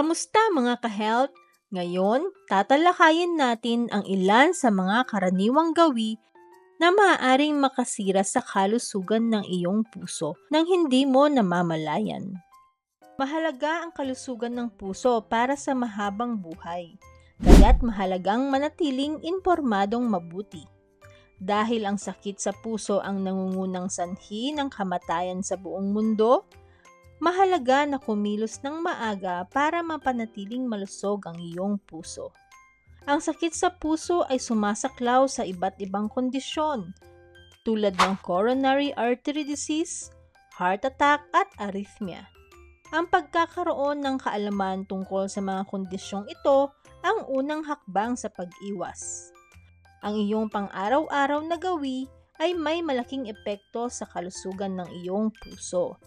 Kamusta mga ka-health? Ngayon, tatalakayin natin ang ilan sa mga karaniwang gawi na maaaring makasira sa kalusugan ng iyong puso nang hindi mo namamalayan. Mahalaga ang kalusugan ng puso para sa mahabang buhay, kaya't mahalagang manatiling impormadong mabuti. Dahil ang sakit sa puso ang nangungunang sanhi ng kamatayan sa buong mundo, mahalaga na kumilos ng maaga para mapanatiling malusog ang iyong puso. Ang sakit sa puso ay sumasaklaw sa iba't ibang kondisyon tulad ng coronary artery disease, heart attack at arrhythmia. Ang pagkakaroon ng kaalaman tungkol sa mga kondisyong ito ang unang hakbang sa pag-iwas. Ang iyong pang-araw-araw na gawi ay may malaking epekto sa kalusugan ng iyong puso.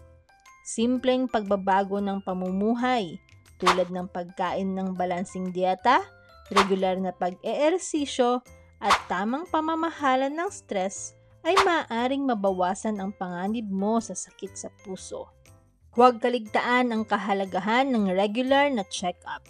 Simpleng pagbabago ng pamumuhay tulad ng pagkain ng balansing dieta, regular na pag-eehersisyo at tamang pamamahala ng stress ay maaaring mabawasan ang panganib mo sa sakit sa puso. Huwag kaligtaan ang kahalagahan ng regular na check-up.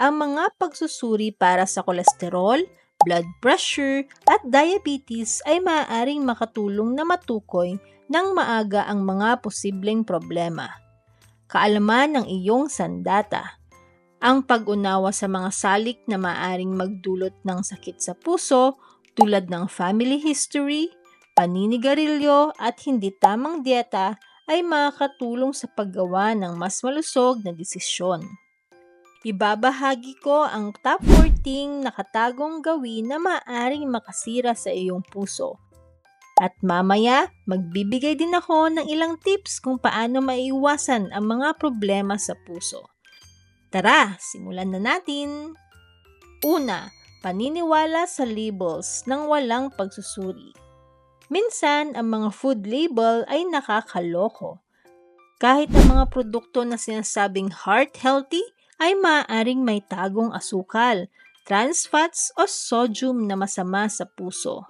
Ang mga pagsusuri para sa kolesterol, blood pressure at diabetes ay maaaring makatulong na matukoy ng maaga ang mga posibleng problema. Kaalaman ng iyong sandata. Ang pag-unawa sa mga salik na maaaring magdulot ng sakit sa puso tulad ng family history, paninigarilyo at hindi tamang dieta ay makakatulong sa paggawa ng mas malusog na desisyon. Ibabahagi ko ang top 14 nakatagong gawin na maaring makasira sa iyong puso. At mamaya, magbibigay din ako ng ilang tips kung paano maiiwasan ang mga problema sa puso. Tara, simulan na natin! Una, paniniwala sa labels ng walang pagsusuri. Minsan, ang mga food label ay nakakaloko. Kahit ang mga produkto na sinasabing heart healthy ay maaaring may tagong asukal, trans fats o sodium na masama sa puso.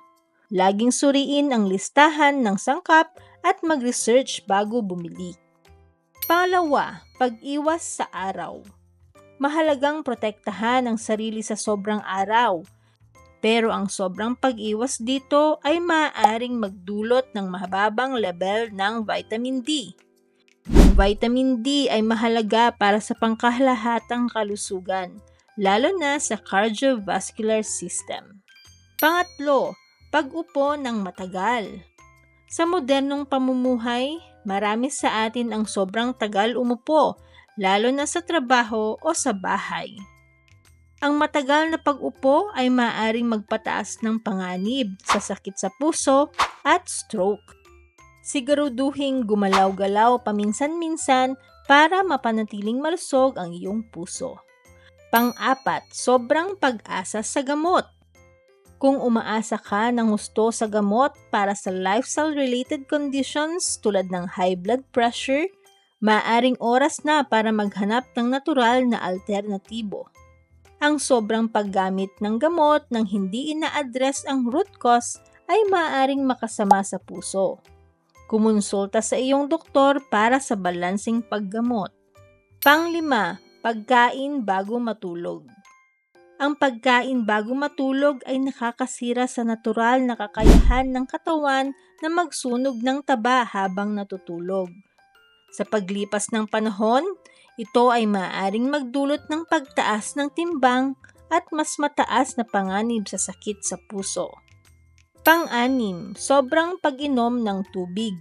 Laging suriin ang listahan ng sangkap at mag-research bago bumili. Pangalawa, pag-iwas sa araw. Mahalagang protektahan ang sarili sa sobrang araw. Pero ang sobrang pag-iwas dito ay maaaring magdulot ng mababang level ng vitamin D ang vitamin D ay mahalaga para sa pangkalahatang kalusugan, lalo na sa cardiovascular system. Pangatlo, pag-upo ng matagal. Sa modernong pamumuhay, marami sa atin ang sobrang tagal umupo, lalo na sa trabaho o sa bahay. Ang matagal na pag-upo ay maaaring magpataas ng panganib sa sakit sa puso at stroke siguraduhing gumalaw-galaw paminsan-minsan para mapanatiling malusog ang iyong puso. Pang-apat, sobrang pag-asa sa gamot. Kung umaasa ka ng gusto sa gamot para sa lifestyle-related conditions tulad ng high blood pressure, maaring oras na para maghanap ng natural na alternatibo. Ang sobrang paggamit ng gamot nang hindi ina-address ang root cause ay maaring makasama sa puso. Kumonsulta sa iyong doktor para sa balansing paggamot. Panglima, pagkain bago matulog. Ang pagkain bago matulog ay nakakasira sa natural na kakayahan ng katawan na magsunog ng taba habang natutulog. Sa paglipas ng panahon, ito ay maaaring magdulot ng pagtaas ng timbang at mas mataas na panganib sa sakit sa puso. Pang-anim, sobrang pag-inom ng tubig.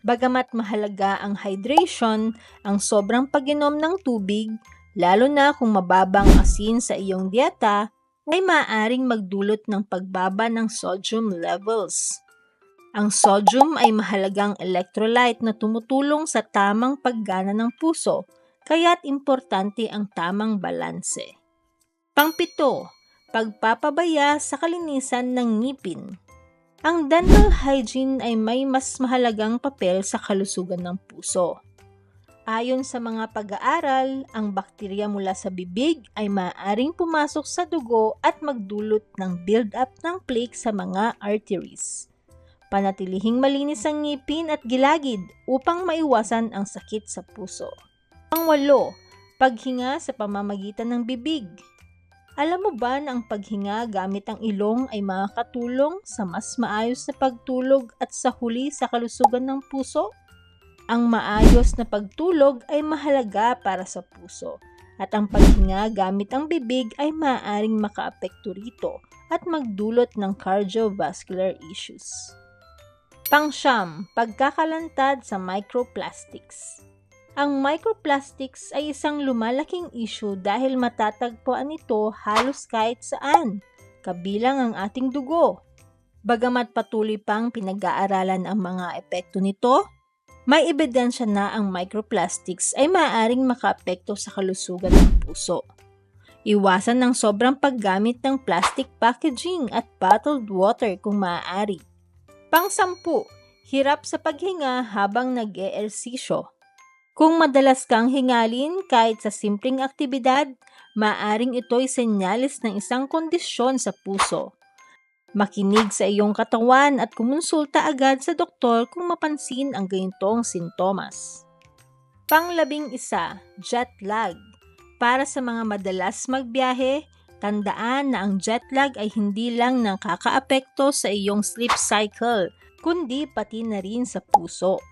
Bagamat mahalaga ang hydration, ang sobrang pag-inom ng tubig, lalo na kung mababang asin sa iyong dieta, ay maaaring magdulot ng pagbaba ng sodium levels. Ang sodium ay mahalagang electrolyte na tumutulong sa tamang paggana ng puso, kaya't importante ang tamang balanse. Pangpito, pagpapabaya sa kalinisan ng ngipin. Ang dental hygiene ay may mas mahalagang papel sa kalusugan ng puso. Ayon sa mga pag-aaral, ang bakterya mula sa bibig ay maaaring pumasok sa dugo at magdulot ng build-up ng plaque sa mga arteries. Panatilihing malinis ang ngipin at gilagid upang maiwasan ang sakit sa puso. Ang walo, Paghinga sa pamamagitan ng bibig. Alam mo ba na ang paghinga gamit ang ilong ay makakatulong sa mas maayos na pagtulog at sa huli sa kalusugan ng puso? Ang maayos na pagtulog ay mahalaga para sa puso at ang paghinga gamit ang bibig ay maaaring makaapekto rito at magdulot ng cardiovascular issues. Pangsyam, pagkakalantad sa microplastics. Ang microplastics ay isang lumalaking issue dahil matatagpuan ito halos kahit saan, kabilang ang ating dugo. Bagamat patuloy pang pinag-aaralan ang mga epekto nito, may ebidensya na ang microplastics ay maaaring makaapekto sa kalusugan ng puso. Iwasan ng sobrang paggamit ng plastic packaging at bottled water kung maaari. Pang-sampu, hirap sa paghinga habang nag-eersisyo. Kung madalas kang hingalin kahit sa simpleng aktibidad, maaring ito'y senyalis ng isang kondisyon sa puso. Makinig sa iyong katawan at kumonsulta agad sa doktor kung mapansin ang ganitong sintomas. Panglabing isa, jet lag. Para sa mga madalas magbiyahe, tandaan na ang jet lag ay hindi lang nakakaapekto sa iyong sleep cycle, kundi pati na rin sa puso.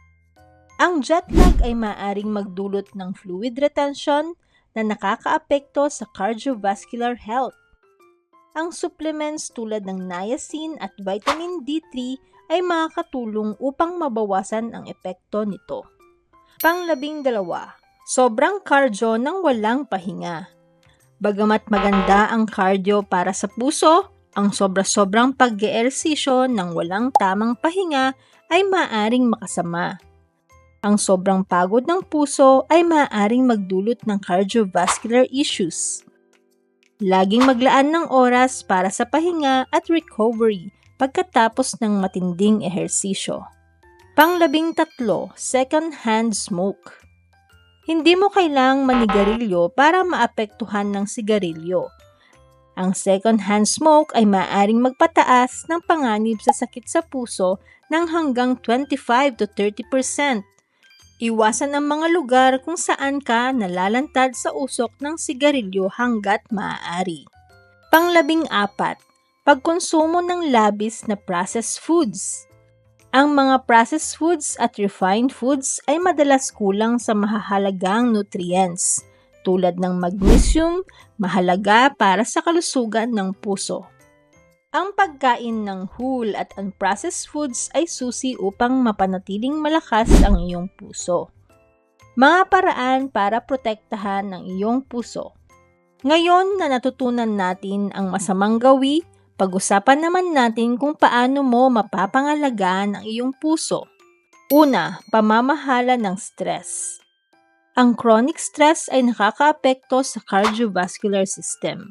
Ang jet lag ay maaaring magdulot ng fluid retention na nakakaapekto sa cardiovascular health. Ang supplements tulad ng niacin at vitamin D3 ay makakatulong upang mabawasan ang epekto nito. Panglabing dalawa, sobrang cardio ng walang pahinga. Bagamat maganda ang cardio para sa puso, ang sobra-sobrang pag-eersisyo ng walang tamang pahinga ay maaring makasama ang sobrang pagod ng puso ay maaaring magdulot ng cardiovascular issues. Laging maglaan ng oras para sa pahinga at recovery pagkatapos ng matinding ehersisyo. Panglabing tatlo, second-hand smoke. Hindi mo kailang manigarilyo para maapektuhan ng sigarilyo. Ang second-hand smoke ay maaaring magpataas ng panganib sa sakit sa puso ng hanggang 25 to 30% Iwasan ang mga lugar kung saan ka nalalantad sa usok ng sigarilyo hanggat maaari. Panglabing apat, pagkonsumo ng labis na processed foods. Ang mga processed foods at refined foods ay madalas kulang sa mahahalagang nutrients tulad ng magnesium, mahalaga para sa kalusugan ng puso. Ang pagkain ng whole at unprocessed foods ay susi upang mapanatiling malakas ang iyong puso. Mga paraan para protektahan ng iyong puso. Ngayon na natutunan natin ang masamang gawi, pag-usapan naman natin kung paano mo mapapangalagaan ang iyong puso. Una, pamamahala ng stress. Ang chronic stress ay nakakaapekto sa cardiovascular system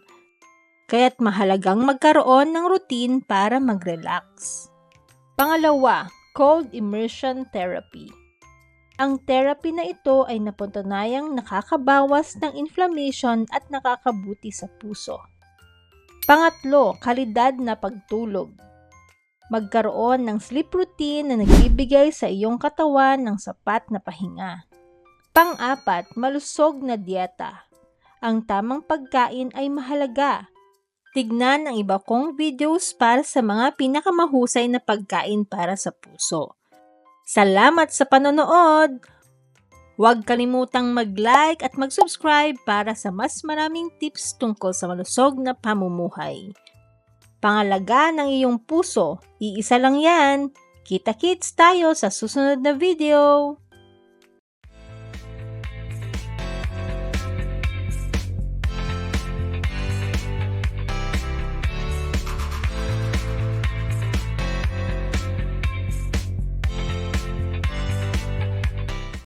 kaya't mahalagang magkaroon ng routine para mag-relax. Pangalawa, cold immersion therapy. Ang therapy na ito ay napatunayang nakakabawas ng inflammation at nakakabuti sa puso. Pangatlo, kalidad na pagtulog. Magkaroon ng sleep routine na nagbibigay sa iyong katawan ng sapat na pahinga. Pang-apat, malusog na dieta. Ang tamang pagkain ay mahalaga Tignan ang iba kong videos para sa mga pinakamahusay na pagkain para sa puso. Salamat sa panonood! Huwag kalimutang mag-like at mag-subscribe para sa mas maraming tips tungkol sa malusog na pamumuhay. Pangalaga ng iyong puso, iisa lang yan. Kita-kits tayo sa susunod na video!